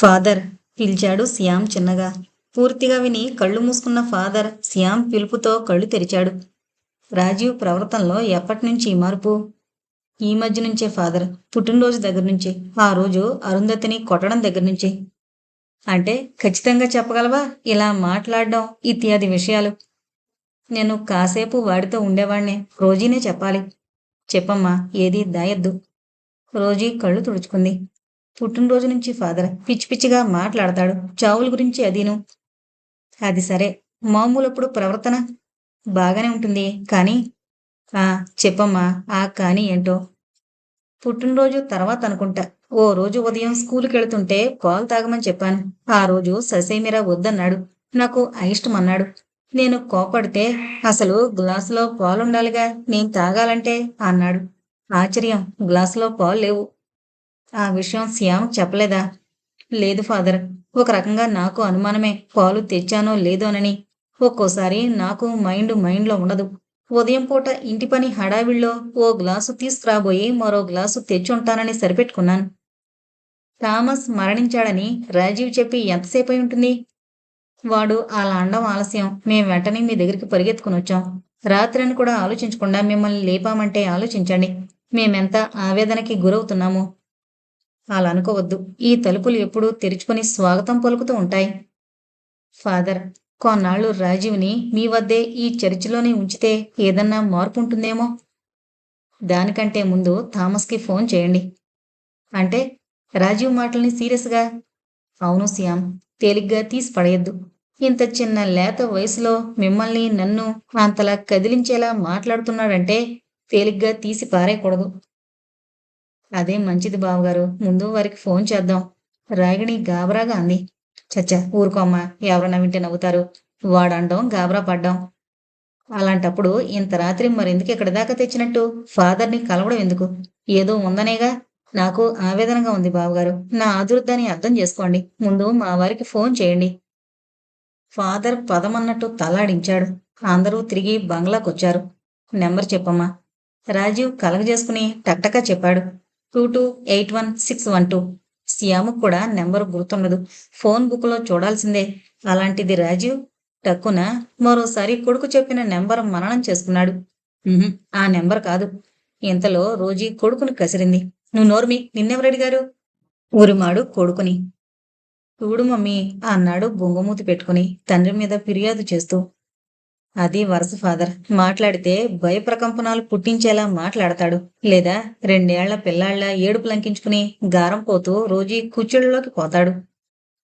Father పిలిచాడు శ్యామ్ చిన్నగా. పూర్తిగా విని కళ్ళు మూసుకున్న ఫాదర్ శ్యామ్ పిలుపుతో కళ్ళు తెరిచాడు. రాజీవ్ ప్రవర్తనలో ఎప్పటినుంచి ఈ మార్పు? ఈ మధ్య నుంచే ఫాదర్. పుట్టినరోజు దగ్గర నుంచి. ఆ రోజు అరుంధతిని కొట్టడం దగ్గర నుంచి. అంటే ఖచ్చితంగా చెప్పగలవా? ఇలా మాట్లాడడం ఇత్యాది విషయాలు. నేను కాసేపు వాడితో ఉండేవాణ్ణే. రోజీనే చెప్పాలి. చెప్పమ్మా ఏది దాయద్దు. రోజీ కళ్ళు తుడుచుకుంది. పుట్టినరోజు నుంచి ఫాదర్ పిచ్చి పిచ్చిగా మాట్లాడతాడు. చావుల గురించి అదీను. అది సరే. మామూలప్పుడు ప్రవర్తన బాగానే ఉంటుంది. కానీ ఆ చెప్పమ్మా ఆ కానీ ఏంటో. పుట్టినరోజు తర్వాత అనుకుంటా. ఓ రోజు ఉదయం స్కూల్కి వెళుతుంటే పాలు తాగమని చెప్పాను. ఆ రోజు ససేమిరా వద్దన్నాడు. నాకు అయిష్టమన్నాడు నేను కోపడితే అసలు గ్లాసులో పాలుండాలిగా. నేను తాగాలంటే అన్నాడు. ఆశ్చర్యం. గ్లాసులో పాలు లేవు. ఆ విషయం శ్యామ్ చెప్పలేదా? లేదు ఫాదర్. ఒక రకంగా నాకు అనుమానమే. పాలు తెచ్చానో లేదోనని ఒక్కోసారి నాకు మైండ్ మైండ్లో ఉండదు. ఉదయం పూట ఇంటి పని హడావిడిలో ఓ గ్లాసు తీసుకురాబోయి మరో గ్లాసు తెచ్చుంటానని సరిపెట్టుకున్నాను. థామస్ మరణించాడని రాజీవ్ చెప్పి ఎంతసేపు అయి ఉంటుంది? వాడు అలా అండం ఆలస్యం. మేం వెంటనే మీ దగ్గరికి పరిగెత్తుకుని వచ్చాం. రాత్రిని కూడా ఆలోచించకుండా మిమ్మల్ని లేపామంటే ఆలోచించండి. మేమెంత ఆవేదనకి గురవుతున్నాము. అలా అనుకోవద్దు. ఈ తలుపులు ఎప్పుడూ తెరుచుకుని స్వాగతం పలుకుతూ ఉంటాయి. ఫాదర్ కొన్నాళ్ళు రాజీవ్ని మీ వద్దే ఈ చర్చిలోనే ఉంచితే ఏదన్నా మార్పు ఉంటుందేమో దానికంటే ముందు థామస్కి ఫోన్ చేయండి. అంటే రాజీవ్ మాటల్ని సీరియస్గా? అవును శ్యామ్ తేలిగ్గా తీసి పడేయద్దు. ఇంత చిన్న లేత వయసులో మిమ్మల్ని నన్ను అంతలా కదిలించేలా మాట్లాడుతున్నాడంటే తేలిగ్గా తీసి పారేయకూడదు. అదే మంచిది బావగారు. ముందు వారికి ఫోన్ చేద్దాం. రాగిణి గాబరాగా అంది. చచ్చా ఊరుకోమ్మా ఎవరన్నా వింటే నవ్వుతారు. వాడండం గాబరా పడ్డాం. అలాంటప్పుడు ఇంత రాత్రి మరెందుకు ఇక్కడ దాకా తెచ్చినట్టు? ఫాదర్ని కలవడం ఎందుకు? ఏదో ఉందనేగా? నాకు ఆవేదనగా ఉంది బావగారు. నా ఆదుర్దాన్ని అర్థం చేసుకోండి. ముందు మా వారికి ఫోన్ చేయండి. ఫాదర్ పదమన్నట్టు తలాడించాడు. అందరూ తిరిగి బంగ్లాకొచ్చారు. నెంబర్ చెప్పమ్మా. రాజీవ్ కలగజేసుకుని టక్టకా చెప్పాడు. Two two eight one six one two. శ్యాముకు కూడా నెంబర్ గుర్తుండదు. ఫోన్ బుక్లో చూడాల్సిందే. అలాంటిది రాజీవ్ టక్కున మరోసారి కొడుకు చెప్పిన నెంబర్ మననం చేసుకున్నాడు. ఆ నెంబర్ కాదు. ఇంతలో రోజీ కొడుకుని కసిరింది. నువ్వు నోర్మి నిన్నెవరడిగారు ఊరిమాడు కొడుకుని. చూడు మమ్మీ అన్నాడు బొంగమూతి పెట్టుకుని తండ్రి మీద ఫిర్యాదు చేస్తూ. అది వరస ఫాదర్. మాట్లాడితే భయప్రకంపనాలు పుట్టించేలా మాట్లాడతాడు. లేదా రెండేళ్ళ పిల్లాళ్ళ ఏడుపు లంకించుకుని గారం పోతూ రోజీ కుచ్చుళ్ళలోకి పోతాడు.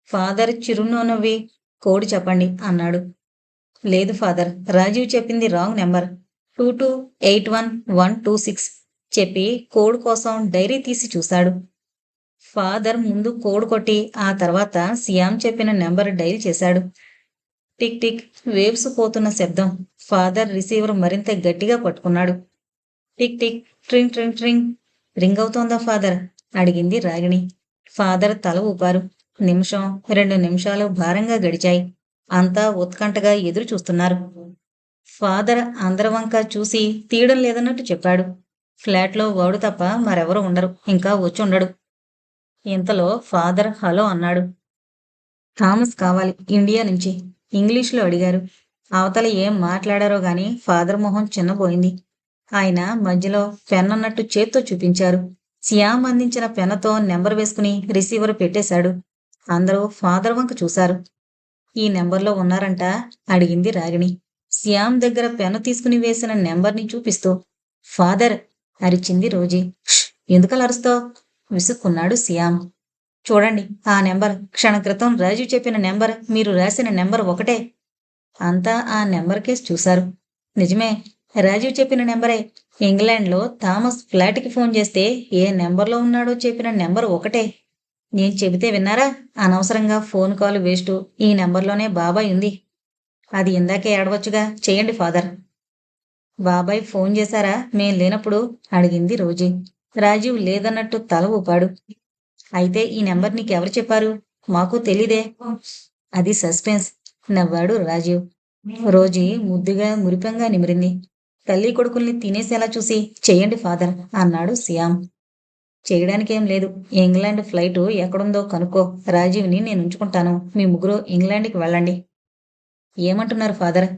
ఫాదర్ చిరునవ్వి కోడి చెప్పండి అన్నాడు. లేదు ఫాదర్. రాజీవ్ చెప్పింది wrong number. Two two eight one one two six చెప్పి కోడ్ కోసం డైరీ తీసి చూశాడు. ఫాదర్ ముందు కోడ్ కొట్టి ఆ తర్వాత సియామ్ చెప్పిన నెంబర్ డైల్ చేశాడు. టిక్ టిక్ వేవ్స్ పోతున్న శబ్దం. ఫాదర్ రిసీవర్ మరింత గట్టిగా పట్టుకున్నాడు. Tick tick ట్రింగ్ ట్రింగ్ ట్రింగ్. రింగ్ అవుతోందా ఫాదర్? అడిగింది రాగిణి. ఫాదర్ తల ఊపారు. నిమిషం రెండు నిమిషాలు భారంగా గడిచాయి. అంతా ఉత్కంఠగా ఎదురు చూస్తున్నారు. ఫాదర్ అందరి వంక చూసి తీయడం లేదన్నట్టు చెప్పాడు. ఫ్లాట్లో వాడు తప్ప మరెవరు ఉండరు. ఇంకా వచ్చి ఉండడు. ఇంతలో ఫాదర్ హలో అన్నాడు. థామస్ కావాలి. ఇండియా నుంచి. ఇంగ్లీష్లో అడిగారు. అవతల ఏం మాట్లాడారో గాని ఫాదర్ మొహం చిన్నపోయింది ఆయన మధ్యలో పెన్ అన్నట్టు చేత్తో చూపించారు. శ్యామ్ అందించిన పెన్నతో నెంబర్ వేసుకుని రిసీవర్ పెట్టేశాడు. అందరూ ఫాదర్ వంక చూశారు. ఈ నెంబర్లో ఉన్నారంట అడిగింది రాగిణి. శ్యామ్ దగ్గర పెన్ను తీసుకుని వేసిన నెంబర్ని చూపిస్తూ ఫాదర్ అరిచింది రోజీ. ఎందుకలా అరుస్తావు? విసుక్కున్నాడు శ్యామ్. చూడండి ఆ నెంబర్. క్షణ క్రితం రాజు చెప్పిన నెంబర్ మీరు రాసిన నెంబర్ ఒకటే. అంతా ఆ నెంబర్ కేసు చూశారు. నిజమే రాజీవ్ చెప్పిన నెంబరే. ఇంగ్లాండ్లో థామస్ ఫ్లాట్కి ఫోన్ చేస్తే ఏ నెంబర్లో ఉన్నాడో చెప్పిన నెంబర్ ఒకటే. నేను చెబితే విన్నారా? అనవసరంగా ఫోన్ కాల్ వేస్ట్. ఈ నెంబర్లోనే బాబాయ్ ఉంది. అది ఇందాకే ఏడవచ్చుగా. చేయండి ఫాదర్. బాబాయ్ ఫోన్ చేశారా? మేం లేనప్పుడు అడిగింది రోజీ. రాజీవ్ లేదన్నట్టు తల ఊపాడు. అయితే ఈ నెంబర్ నీకెవరు చెప్పారు? మాకు తెలీదే. అది సస్పెన్స్. నవ్వాడు రాజీవ్. రోజీ ముద్దుగా మురిపంగా నిమిరింది. తల్లి కొడుకుల్ని తినేసేలా చూసి చేయండి ఫాదర్ అన్నాడు శ్యామ్. చేయడానికేం లేదు. ఇంగ్లాండ్ ఫ్లైటు ఎక్కడుందో కనుక్కో. రాజీవ్ని నేను ఉంచుకుంటాను. మీ ముగ్గురు ఇంగ్లాండ్కి వెళ్ళండి. ఏమంటున్నారు ఫాదర్?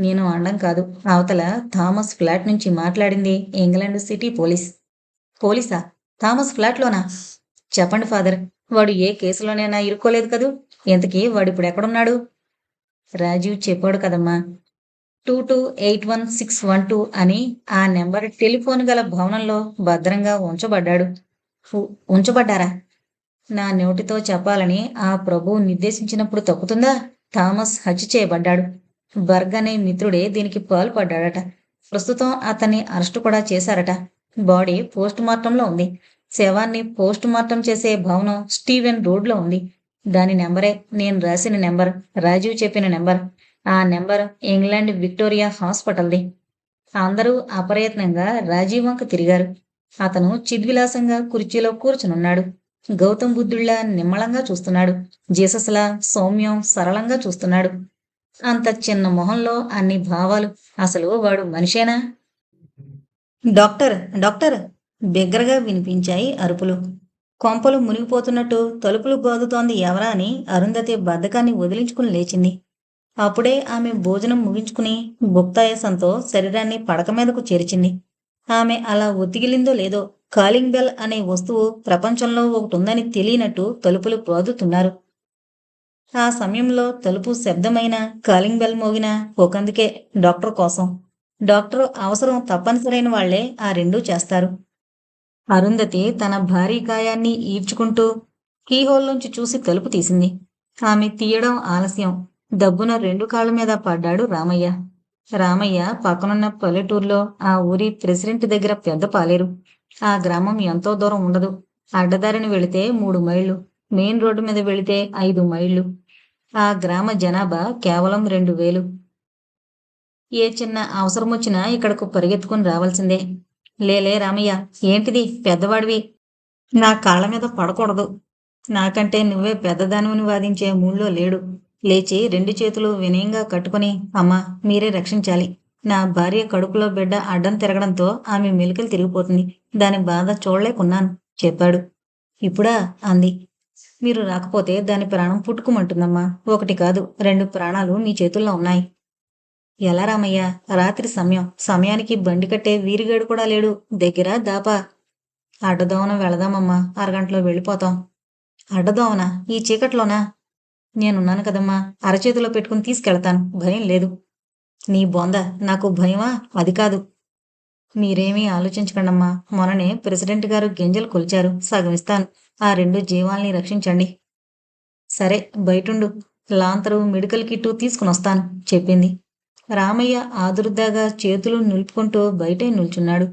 నేను అనడం కాదు. అవతల థామస్ ఫ్లాట్ నుంచి మాట్లాడింది ఇంగ్లాండ్ సిటీ పోలీస్. పోలీసా? థామస్ ఫ్లాట్లోనా? చెప్పండి ఫాదర్. వాడు ఏ కేసులోనైనా ఇరుక్కోలేదు కదూ? ఇంతకీ వాడు ఇప్పుడు ఎక్కడున్నాడు? రాజీవ్ చెప్పాడు కదమ్మా. Two two eight one six one two అని ఆ నెంబర్ టెలిఫోన్ గల భవనంలో భద్రంగా ఉంచబడ్డాడు. ఉంచబడ్డారా? నా నోటితో చెప్పాలని ఆ ప్రభువు నిర్దేశించినప్పుడు తప్పుతుందా? థామస్ హత్య చేయబడ్డాడు. బర్గ్ అనే మిత్రుడే దీనికి పాల్పడ్డాడట. ప్రస్తుతం అతన్ని అరెస్టు కూడా చేశారట. బాడీ పోస్ట్ మార్టంలో ఉంది. శవాన్ని పోస్ట్ మార్టం చేసే భవనం స్టీవెన్ రోడ్లో ఉంది. దాని నెంబరే నేను రాసిన నెంబర్ రాజీవ్ చెప్పిన నెంబర్. ఆ నెంబర్ ఇంగ్లాండ్ విక్టోరియా హాస్పిటల్ది. అందరూ అప్రయత్నంగా రాజీవ్ వంక తిరిగారు. అతను చిద్విలాసంగా కుర్చీలో కూర్చునున్నాడు. గౌతమ్ బుద్ధుళ్ళా నిమ్మళంగా చూస్తున్నాడు. జీసస్లా సౌమ్యం సరళంగా చూస్తున్నాడు. అంత చిన్న మొహంలో అన్ని భావాలు. అసలు వాడు మనిషేనా? Doctor doctor. బిగ్గరగా వినిపించాయి అరుపులు. కొంపలు మునిగిపోతున్నట్టు తలుపులు గోదుతోంది ఎవరా అని అరుంధతి బద్ధకాన్ని వదిలించుకుని లేచింది. అప్పుడే ఆమె భోజనం ముగించుకుని గుప్తాయాసంతో శరీరాన్ని పడక మీదకు చేర్చింది. ఆమె అలా ఒత్తిగిలిందో లేదో కాలింగ్ బెల్ అనే వస్తువు ప్రపంచంలో ఒకటి ఉందని తెలియనట్టు తలుపులు గోదుతున్నారు. ఆ సమయంలో తలుపు శబ్దమైన కాలింగ్ బెల్ మోగిన ఒకందుకే డాక్టర్ కోసం. డాక్టర్ అవసరం తప్పనిసరైన వాళ్ళే ఆ రెండూ చేస్తారు. అరుంధతి తన భారీ గాయాన్ని ఈడ్చుకుంటూ కీహోల్లోంచి చూసి తలుపు తీసింది. ఆమె తీయడం ఆలస్యం. దబ్బున రెండు కాళ్ళ మీద పడ్డాడు రామయ్య. రామయ్య పక్కనున్న పల్లెటూరులో ఆ ఊరి ప్రెసిడెంట్ దగ్గర పెద్ద పాలేరు. ఆ గ్రామం ఎంతో దూరం ఉండదు. అడ్డదారిని వెళితే మూడు మైళ్ళు. మెయిన్ రోడ్డు మీద వెళితే ఐదు మైళ్ళు. ఆ గ్రామ జనాభా కేవలం రెండు వేలు. ఏ చిన్న అవసరం వచ్చినా ఇక్కడకు పరిగెత్తుకుని రావాల్సిందే. లేలే రామయ్య ఏంటిది పెద్దవాడివి? నా కాళ్ళ మీద పడకూడదు. నాకంటే నువ్వే పెద్దదానివని వాదించే మూళ్ళో లేడు. లేచి రెండు చేతులు వినయంగా కట్టుకుని అమ్మా మీరే రక్షించాలి. నా భార్య కడుపులో బిడ్డ అడ్డం తిరగడంతో ఆమె మెలికలు తిరిగిపోతుంది. దాని బాధ చూడలేకున్నాను చెప్పాడు. ఇప్పుడా? అంది. మీరు రాకపోతే దాని ప్రాణం పుట్టుకుమంటుందమ్మా. ఒకటి కాదు రెండు ప్రాణాలు మీ చేతుల్లో ఉన్నాయి. ఎలా రామయ్య? రాత్రి సమయం. సమయానికి బండి కట్టే వీరిగాడు కూడా లేడు. దగ్గర దాపా. అడ్డదోవన వెళదామమ్మా. అరగంటలో వెళ్ళిపోతాం. అడ్డదోవన? ఈ చీకట్లోనా? నేనున్నాను కదమ్మా. అరచేతిలో పెట్టుకుని తీసుకెళ్తాను. భయం లేదు. నీ బొంద. నాకు భయమా? అది కాదు. మీరేమీ ఆలోచించకండమ్మా. మొన్ననే ప్రెసిడెంట్ గారు గింజలు కొలిచారు. సగం ఇస్తాను. ఆ రెండు జీవాల్ని రక్షించండి. సరే బయటుండు. లాంతరు మెడికల్ కిట్టు తీసుకుని వస్తాను చెప్పింది. రామయ్య ఆదుర్దాగా చేతులు నిలుపుకుంటూ బయటే నిల్చున్నాడు.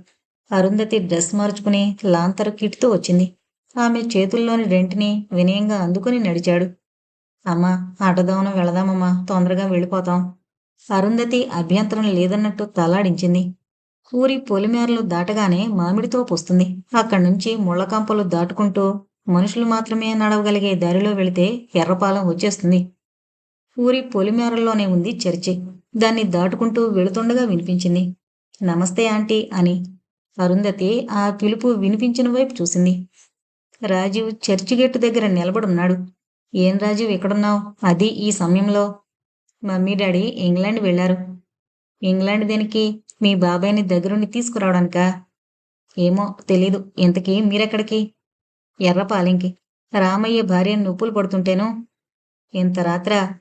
అరుంధతి డ్రెస్ మార్చుకుని లాంతర్ కిట్తో వచ్చింది. ఆమె చేతుల్లోని రెంటిని వినయంగా అందుకుని నడిచాడు. అమ్మా ఆటోదామున వెళదామమ్మా తొందరగా వెళ్ళిపోతాం. అరుంధతి అభ్యంతరం లేదన్నట్టు తలాడించింది. ఊరి పొలిమేరలు దాటగానే మామిడితో పొస్తుంది. అక్కడి నుంచి ముళ్ళకంపలు దాటుకుంటూ మనుషులు మాత్రమే నడవగలిగే దారిలో వెళితే ఎర్రపాలెం వచ్చేస్తుంది. ఊరి పొలిమేరల్లోనే ఉంది చర్చి. దాన్ని దాటుకుంటూ వెళుతుండగా వినిపించింది. నమస్తే ఆంటీ అని అరుంధతి ఆ పిలుపు వినిపించిన వైపు చూసింది. రాజీవ్ చర్చి గేటు దగ్గర నిలబడున్నాడు. ఏం రాజీవ్ ఇక్కడున్నావు అది ఈ సమయంలో. మమ్మీ డాడీ ఇంగ్లాండ్ వెళ్ళారు. ఇంగ్లాండ్ దేనికి? మీ బాబాయ్ని దగ్గరుండి తీసుకురావడానిక? ఏమో తెలీదు. ఇంతకీ మీరెక్కడికి? ఎర్రపాలెంకి. రామయ్య భార్య నొప్పులు పడుతుంటేను? ఇంత రాత్ర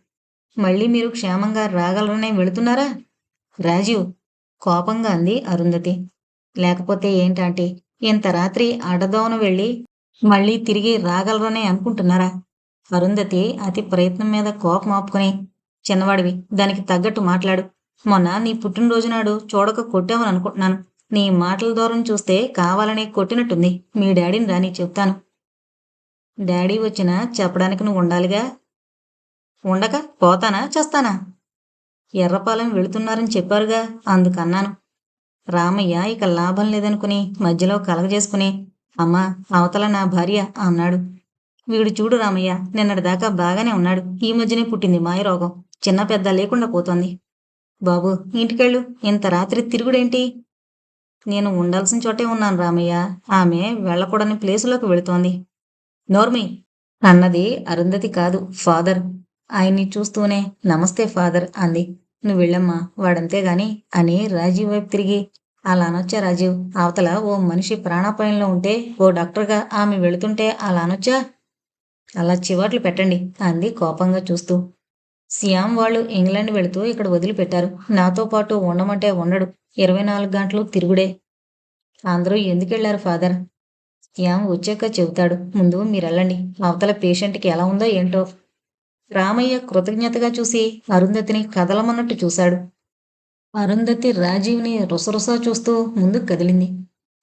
మళ్ళీ మీరు క్షేమంగా రాగలరనే వెళుతున్నారా? రాజీవ్ కోపంగా అంది అరుంధతి. లేకపోతే ఏంటంటే ఇంత రాత్రి అడదోవన వెళ్ళి మళ్ళీ తిరిగి రాగలరనే అనుకుంటున్నారా? అరుంధతి అతి ప్రయత్నం మీద కోపం ఆపుకుని చిన్నవాడివి దానికి తగ్గట్టు మాట్లాడు. మొన్న నీ పుట్టినరోజు నాడు చూడక కొట్టామని అనుకుంటున్నాను. నీ మాటల దూరం చూస్తే కావాలని కొట్టినట్టుంది. మీ డాడీని రాని చెప్తాను. డాడీ వచ్చినా చెప్పడానికి నువ్వు ఉండాలిగా. ఉండక పోతానా చేస్తానా? ఎర్రపాలెం వెళుతున్నారని చెప్పారుగా అందుకన్నాను. రామయ్య ఇక లాభం లేదనుకుని మధ్యలో కలగజేసుకుని అమ్మా అవతల నా భార్య అన్నాడు. వీడు చూడు రామయ్య నిన్నటిదాకా బాగానే ఉన్నాడు. ఈ మధ్యనే పుట్టింది మాయరోగం. చిన్న పెద్ద లేకుండా పోతోంది. బాబు ఇంటికెళ్ళు. ఇంత రాత్రి తిరుగుడేంటి? నేను ఉండాల్సిన చోటే ఉన్నాను రామయ్య. ఆమె వెళ్ళకూడని ప్లేసులోకి వెళుతోంది. నోర్మి అన్నది అరుంధతి కాదు ఫాదర్. ఆయన్ని చూస్తూనే నమస్తే ఫాదర్ అంది. నువ్వు వెళ్ళమ్మా వాడంతేగాని అని రాజీవ్ వైపు తిరిగి అలానొచ్చా రాజీవ్ అవతల ఓ మనిషి ప్రాణాపాయంలో ఉంటే ఓ డాక్టర్గా ఆమె వెళుతుంటే అలానొచ్చా? అలా చివాట్లు పెట్టండి అంది కోపంగా చూస్తూ. సియామ్ వాళ్ళు ఇంగ్లాండ్ వెళుతూ ఇక్కడ వదిలిపెట్టారు. నాతో పాటు ఉండమంటే ఉండడు ఇరవై నాలుగు గంటలు తిరుగుడే. అందరూ ఎందుకెళ్ళారు ఫాదర్? సియామ్ వచ్చాక చెబుతాడు ముందు మీరెళ్ళండి అవతల పేషెంట్కి ఎలా ఉందో ఏంటో. రామయ్య కృతజ్ఞతగా చూసి అరుంధతిని కదలమన్నట్టు చూశాడు. అరుంధతి రాజీవ్ని రుసరుసా చూస్తూ ముందుకు కదిలింది.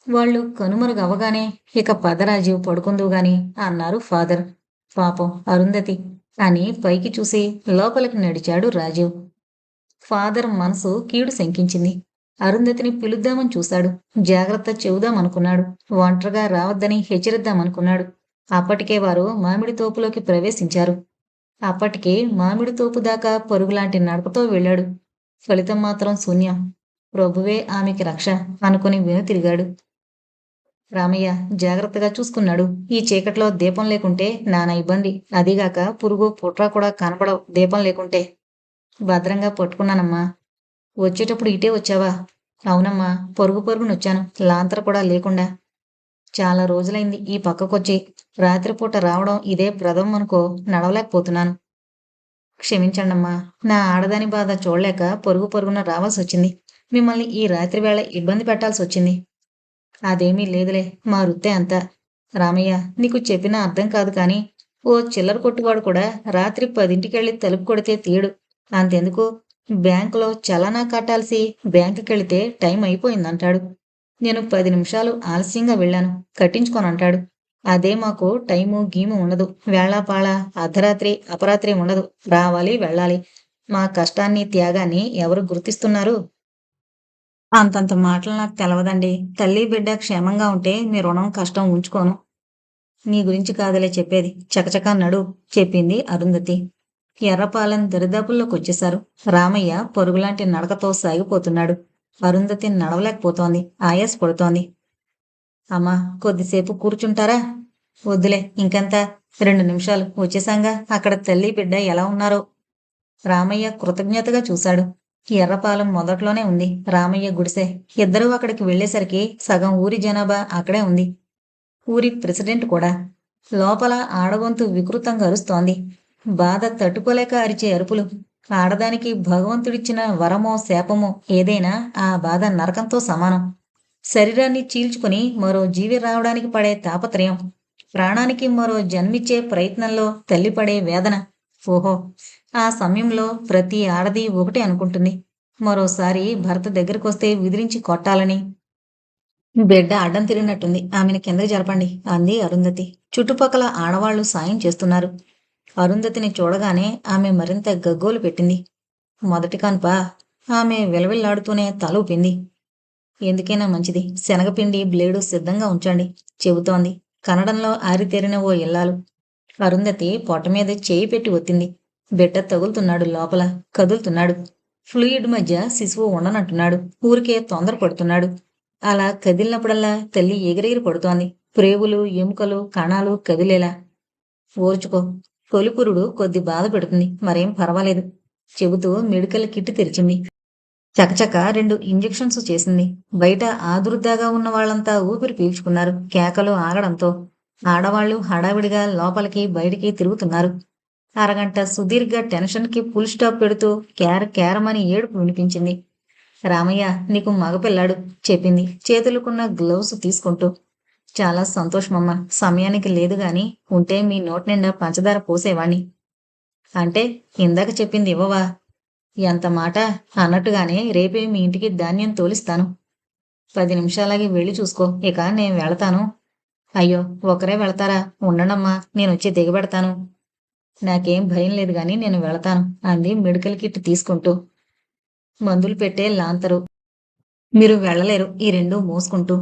వాళ్ళు కనుమరుగవగానే ఇక పద రాజీవ్ పడుకుందువు గాని అన్నారు ఫాదర్. పాపం అరుంధతి అని పైకి చూసి లోపలికి నడిచాడు రాజీవ్. ఫాదర్ మనసు కీడు శంకించింది. అరుంధతిని పిలుద్దామని చూశాడు. జాగ్రత్త చెబుదామనుకున్నాడు. ఒంటరిగా రావద్దని హెచ్చరిద్దామనుకున్నాడు. అప్పటికే వారు మామిడి తోపులోకి ప్రవేశించారు. అప్పటికే మామిడి తోపు దాకా పరుగులాంటి నడకతో వెళ్ళాడు. ఫలితం మాత్రం శూన్యం. ప్రభువే ఆమెకి రక్ష అనుకుని వెనుతిరిగాడు రామయ్య జాగ్రత్తగా చూసుకున్నాడు. ఈ చీకట్లో దీపం లేకుంటే నానా ఇబ్బంది. అదిగాక పురుగు పుట్ర కూడా కనపడవు దీపం లేకుంటే. భద్రంగా పట్టుకున్నానమ్మా. వచ్చేటప్పుడు ఇటే వచ్చావా? అవునమ్మా పొరుగు పొరుగునొచ్చాను లాంతర కూడా లేకుండా. చాలా రోజులైంది. ఈ పక్కకొచ్చి రాత్రిపూట రావడం ఇదే ప్రథమం అనుకో నడవలేకపోతున్నాను. క్షమించండమ్మా. నా ఆడదాని బాధ చూడలేక పొరుగు పొరుగున రావాల్సి వచ్చింది మిమ్మల్ని ఈ రాత్రి వేళ ఇబ్బంది పెట్టాల్సి వచ్చింది అదేమీ లేదులే మా వృత్తే అంత. రామయ్య నీకు చెప్పినా అర్థం కాదు కానీ ఓ చిల్లర కొట్టువాడు కూడా రాత్రి పదింటికెళ్ళి తలుపు కొడితే తీయడు. అంతెందుకు? బ్యాంకులో చలనా కట్టాల్సి బ్యాంకుకెళితే టైం అయిపోయిందంటాడు. నేను పది నిమిషాలు ఆలస్యంగా వెళ్ళాను. కట్టించుకోనంటాడు. అదే మాకు టైము గీము ఉండదు. వేళాపాళ అర్ధరాత్రి అపరాత్రి ఉండదు. రావాలి వెళ్ళాలి. మా కష్టాన్ని త్యాగాన్ని ఎవరు గుర్తిస్తున్నారు? అంతంత మాటలు నాకు తెలవదండి. తల్లి బిడ్డ క్షేమంగా ఉంటే మీ రుణం కష్టం ఉంచుకోను. నీ గురించి కాదులే చెప్పేది. చకచకా నడు చెప్పింది అరుంధతి. ఎర్రపాలెం దరిదాపుల్లోకి వచ్చేశారు రామయ్య పొరుగులాంటి నడకతో సాగిపోతున్నాడు. అరుంధతి నడవలేకపోతోంది. ఆయాస్ పడుతోంది. అమ్మా కొద్దిసేపు కూర్చుంటారా? వద్దులే ఇంకెంత రెండు నిమిషాలు. వచ్చేసాంగా. అక్కడ తల్లి బిడ్డ ఎలా ఉన్నారో? రామయ్య కృతజ్ఞతగా చూశాడు. ఎర్రపాలెం మొదట్లోనే ఉంది. రామయ్య గుడిసె. ఇద్దరూ అక్కడికి వెళ్ళేసరికి సగం ఊరి జనాభా అక్కడే ఉంది. ఊరి ప్రెసిడెంట్ కూడా. లోపల ఆడగొంతు వికృతంగా అరుస్తోంది. బాధ తట్టుకోలేక అరిచే అరుపులు. ఆడదానికి భగవంతుడిచ్చిన వరమో శాపమో ఏదైనా ఆ బాధ నరకంతో సమానం. శరీరాన్ని చీల్చుకుని మరో జీవి రావడానికి పడే తాపత్రయం. ప్రాణానికి మరో జన్మిచ్చే ప్రయత్నంలో తల్లి పడే వేదన. ఓహో ఆ సమయంలో ప్రతి ఆడది ఒకటే అనుకుంటుంది. మరోసారి భర్త దగ్గరకు వస్తే విదిరించి కొట్టాలని. బిడ్డ అడ్డం తిరిగినట్టుంది. ఆమెను కిందకి జరపండి అంది అరుంధతి. చుట్టుపక్కల ఆడవాళ్ళు సాయం చేస్తున్నారు. అరుంధతిని చూడగానే ఆమె మరింత గగ్గోలు పెట్టింది. మొదటి కాన్ప ఆమె విలవిల్లాడుతూనే తల ఊపింది. ఎందుకైనా మంచిది. శనగపిండి బ్లేడు సిద్ధంగా ఉంచండి చెబుతోంది. కన్నడంలో ఆరితేరిన ఓ ఇల్లాలు. అరుంధతి పొట్ట మీద చేయి పెట్టి ఒత్తింది. బిడ్డ తగులుతున్నాడు లోపల కదులుతున్నాడు. ఫ్లూయిడ్ మధ్య శిశువు ఉండనట్టున్నాడు ఊరికే తొందర పడుతున్నాడు అలా కదిలినప్పుడల్లా తల్లి ఎగిరెగిరి పడుతోంది. ప్రేవులు ఎముకలు కణాలు కదిలేలా. ఓర్చుకో. తొలిపురుడు కొద్ది బాధ పెడుతుంది. మరేం పర్వాలేదు. చెబుతూ మెడికల్ కిట్ తెరిచింది. చకచక రెండు ఇంజెక్షన్స్ చేసింది. బయట ఆదురుద్దాగా ఉన్న వాళ్ళంతా ఊపిరి పీల్చుకున్నారు కేకలు ఆగడంతో ఆడవాళ్ళు హడావిడిగా లోపలికి బయటికి తిరుగుతున్నారు. అరగంట సుదీర్ఘ టెన్షన్కి ఫుల్ స్టాప్ పెడుతూ కేర కేరమని ఏడుపు వినిపించింది. రామయ్య నీకు మగపిల్లాడు చెప్పింది. చేతులుకున్న గ్లౌస్ తీసుకుంటూ. చాలా సంతోషమమ్మా. సమయానికి లేదు గాని ఉంటే మీ నోటి నిండా పంచదార పోసేవాణ్ణి. అంటే ఇందాక చెప్పింది ఇవ్వవా? ఎంత మాట అన్నట్టుగానే రేపే మీ ఇంటికి ధాన్యం తోలిస్తాను. పది నిమిషాలకి వెళ్ళి చూసుకో. ఇక నేను వెళతాను. అయ్యో ఒకరే వెళతారా? ఉండనమ్మా నేను వచ్చి దిగబెడతాను. నాకేం భయం లేదు గాని నేను వెళతాను అంది మెడికల్ కిట్ తీసుకుంటూ. మందులు పెట్టే లాంతరు. మీరు వెళ్ళలేరు. ఈ రెండు మోసుకుంటూ.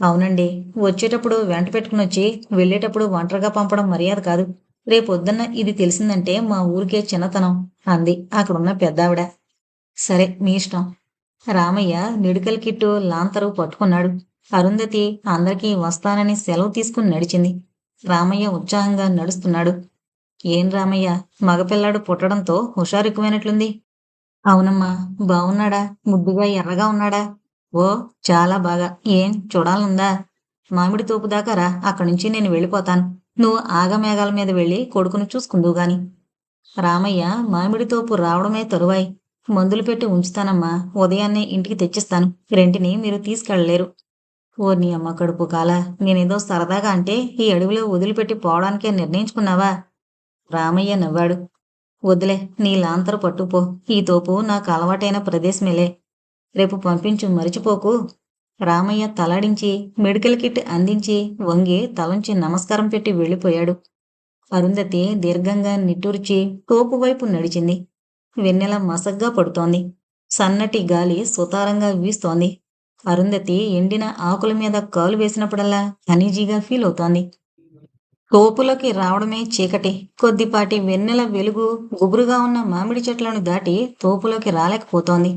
అవునండి. వచ్చేటప్పుడు వెంట పెట్టుకుని వచ్చి వెళ్ళేటప్పుడు ఒంటరిగా పంపడం మర్యాద కాదు. రేపొద్దున్న ఇది తెలిసిందంటే మా ఊరికే చిన్నతనం అంది అక్కడున్న పెద్దావిడ. సరే మీ ఇష్టం. రామయ్య నిడుకల కిట్టు లాంతరు పట్టుకున్నాడు. అరుంధతి అందరికీ వస్తానని సెలవు తీసుకుని నడిచింది. రామయ్య ఉత్సాహంగా నడుస్తున్నాడు. ఏం రామయ్య మగపిల్లాడు పుట్టడంతో హుషారు ఎక్కువైనట్లుంది. అవునమ్మా బాగున్నాడా ముద్దుగా ఎర్రగా ఉన్నాడా? ఓ చాలా బాగా. ఏం చూడాలందా? మామిడి తోపు దాకా రా అక్కడి నుంచి నేను వెళ్ళిపోతాను. నువ్వు ఆగమేఘాల మీద వెళ్ళి కొడుకును చూసుకుందువు గాని. రామయ్య మామిడి తోపు రావడమే తరువాయి. మందులు పెట్టి ఉంచుతానమ్మా. ఉదయాన్నే ఇంటికి తెచ్చిస్తాను. రెంటిని మీరు తీసుకెళ్ళలేరు ఓ నీ అమ్మ కడుపు కాల. నేనేదో సరదాగా అంటే ఈ అడవిలో వదిలిపెట్టి పోవడానికే నిర్ణయించుకున్నావా? రామయ్య నవ్వాడు. వదిలే నీ లాంతరు పట్టుపో. ఈ తోపు నాకు అలవాటైన ప్రదేశమేలే. రేపు పంపించు మరిచిపోకు. రామయ్య తలాడించి మెడికల్ కిట్ అందించి వంగి తలంచి నమస్కారం పెట్టి వెళ్ళిపోయాడు. అరుంధతి దీర్ఘంగా నిట్టూర్చి తోపు వైపు నడిచింది. వెన్నెల మసగ్గా పడుతోంది. సన్నటి గాలి సుతారంగా వీస్తోంది. అరుంధతి ఎండిన ఆకుల మీద కాలు వేసినప్పుడల్లా అనీజీగా ఫీల్ అవుతోంది. తోపులోకి రావడమే చీకటి. కొద్దిపాటి వెన్నెల వెలుగు గుబురుగా ఉన్న మామిడి చెట్లను దాటి తోపులోకి రాలేకపోతోంది.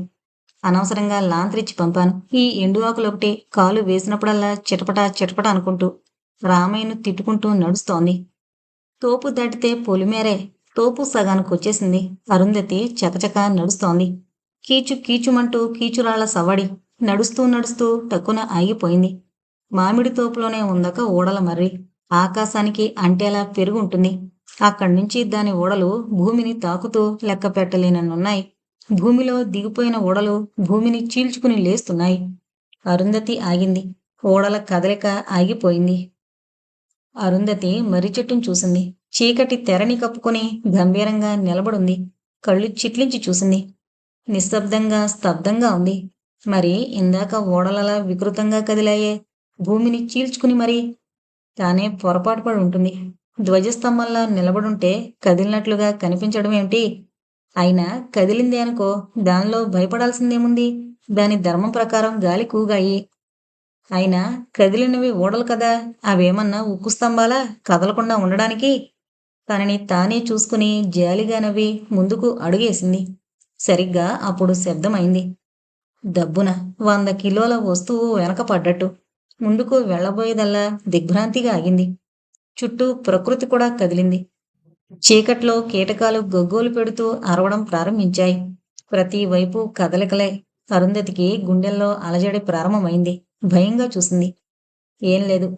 అనవసరంగా లాంత్రిచ్చి పంపాను. ఈ ఎండు ఆకులొకటి కాలు వేసినప్పుడల్లా చిటపట చిటపట అనుకుంటూ రామయ్యను తిట్టుకుంటూ నడుస్తోంది. తోపు దాటితే పొలిమేరే తోపు సగానికి వచ్చేసింది అరుంధతి చకచక నడుస్తోంది. కీచు కీచుమంటూ కీచురాళ్ళ సవడి నడుస్తూ నడుస్తూ టక్కున ఆగిపోయింది. మామిడి తోపులోనే ఉందక ఓడల మర్రి. ఆకాశానికి అంటేలా పెరుగుంటుంది. అక్కడి నుంచి దాని ఓడలు భూమిని తాకుతూ లెక్క పెట్టలేనన్నున్నాయి. భూమిలో దిగిపోయిన ఓడలు భూమిని చీల్చుకుని లేస్తున్నాయి. అరుంధతి ఆగింది. ఓడల కదలిక ఆగిపోయింది. అరుంధతి మర్రి చెట్టును చూసింది. చీకటి తెరని కప్పుకొని గంభీరంగా నిలబడుంది. కళ్ళు చిట్లించి చూసింది. నిశ్శబ్దంగా స్తబ్దంగా ఉంది. మరి ఇందాక ఓడలలా వికృతంగా కదిలాయే భూమిని చీల్చుకుని మరి తానే పొరపాటు పడి ఉంటుంది ధ్వజస్తంభంలా నిలబడుంటే కదిలినట్లుగా కనిపించడం ఏమిటి అయినా కదిలింది అనుకో దానిలో భయపడాల్సిందేముంది? దాని ధర్మం ప్రకారం గాలి కూగాయి. అయినా కదిలినవి ఓడలు కదా అవేమన్నా ఉక్కు స్తంభాలా? కదలకుండా ఉండడానికి? తనని తానే చూసుకుని జాలిగా నవ్వి ముందుకు అడుగేసింది. సరిగ్గా అప్పుడు శబ్దమైంది. దబ్బున వంద కిలోల వస్తువు వెనక పడ్డట్టు. ముందుకు వెళ్ళబోయేదల్లా దిగ్భ్రాంతిగా ఆగింది. చుట్టూ ప్రకృతి కూడా కదిలింది. చీకట్లో కీటకాలు గొగ్గోలు పెడుతూ అరవడం ప్రారంభించాయి. ప్రతి వైపు కదలికలే. అరుంధతికి గుండెల్లో అలజడి ప్రారంభమైంది. భయంగా చూసింది. ఏం లేదు.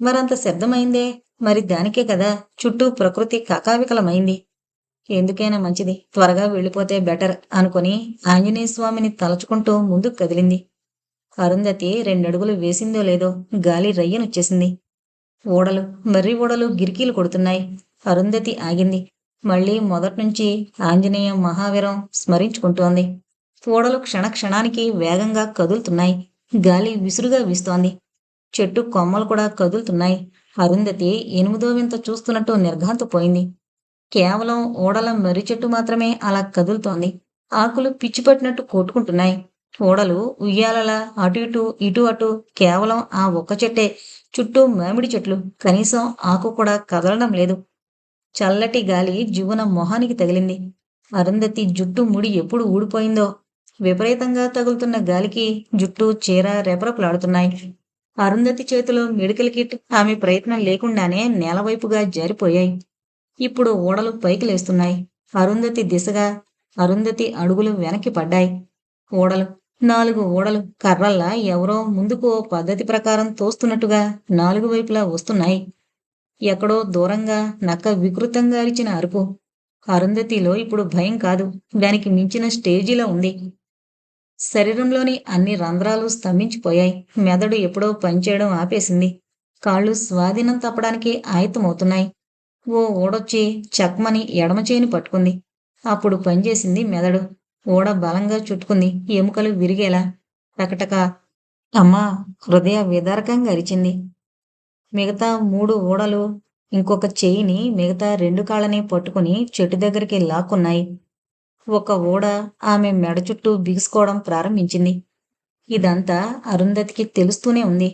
మరంత శబ్దమైందే. మరి దానికే కదా. చుట్టూ ప్రకృతి కకావికలమైంది. ఎందుకైనా మంచిది. త్వరగా వెళ్ళిపోతే బెటర్ అనుకుని ఆంజనేయ స్వామిని తలుచుకుంటూ ముందుకు కదిలింది. అరుంధతి రెండడుగులు వేసిందో లేదో గాలి రయ్యనొచ్చేసింది. ఓడలు మర్రి ఓడలు గిరికీలు కొడుతున్నాయి. అరుంధతి ఆగింది. మళ్ళీ మొదట్నుంచి ఆంజనేయ మహావీరం స్మరించుకుంటోంది. ఓడలు క్షణక్షణానికి వేగంగా కదులుతున్నాయి. గాలి విసురుగా వీస్తోంది. చెట్టు కొమ్మలు కూడా కదులుతున్నాయి. అరుంధతి ఎనిమిదో వింత చూస్తున్నట్టు నిర్ఘాంతపోయింది కేవలం ఓడల మర్రి చెట్టు మాత్రమే అలా కదులుతోంది. ఆకులు పిచ్చిపట్టినట్టు కొట్టుకుంటున్నాయి. ఓడలు ఉయ్యాలలా అటు ఇటు ఇటు అటు కేవలం ఆ ఒక్క చెట్టే. చుట్టూ మామిడి చెట్లు. కనీసం ఆకు కూడా కదలడం లేదు. చల్లటి గాలి జీవన మొహానికి తగిలింది. అరుంధతి జుట్టు ముడి ఎప్పుడు ఊడిపోయిందో విపరీతంగా తగులుతున్న గాలికి జుట్టు చీర రెపరెపలాడుతున్నాయి అరుంధతి చేతిలో మెడికల్ కిట్ ఆమె ప్రయత్నం లేకుండానే నేలవైపుగా జారిపోయాయి. ఇప్పుడు ఓడలు పైకి లేస్తున్నాయి. అరుంధతి దిశగా అరుంధతి అడుగులు వెనక్కి పడ్డాయి. ఓడలు నాలుగు ఓడలు కర్రల్లా ఎవరో ముందుకు ఓ పద్ధతి ప్రకారం తోస్తున్నట్టుగా నాలుగు వైపులా వస్తున్నాయి. ఎక్కడో దూరంగా నక్క వికృతంగా అరిచిన అరుపు. అరుంధతిలో ఇప్పుడు భయం కాదు. దానికి మించిన స్టేజీలో ఉంది. శరీరంలోని అన్ని రంధ్రాలు స్తంభించిపోయాయి. మెదడు ఎప్పుడో పనిచేయడం ఆపేసింది. కాళ్ళు స్వాధీనం తప్పడానికి ఆయత్తమవుతున్నాయి ఓ ఓడొచ్చి చక్మని ఎడమ చేయిని పట్టుకుంది. అప్పుడు పనిచేసింది మెదడు. ఓడ బలంగా చుట్టుకుంది. ఎముకలు విరిగేలా. టకటక. అమ్మా! హృదయ విదారకంగా అరిచింది. మిగతా మూడు ఊడలు ఇంకొక చేయిని మిగతా రెండు కాళ్ళని పట్టుకుని చెట్టు దగ్గరికి లాక్కున్నాయి. ఒక ఊడ ఆమె మెడ చుట్టూ బిగుసుకోవడం ప్రారంభించింది. ఇదంతా అరుంధతికి తెలుస్తూనే ఉంది.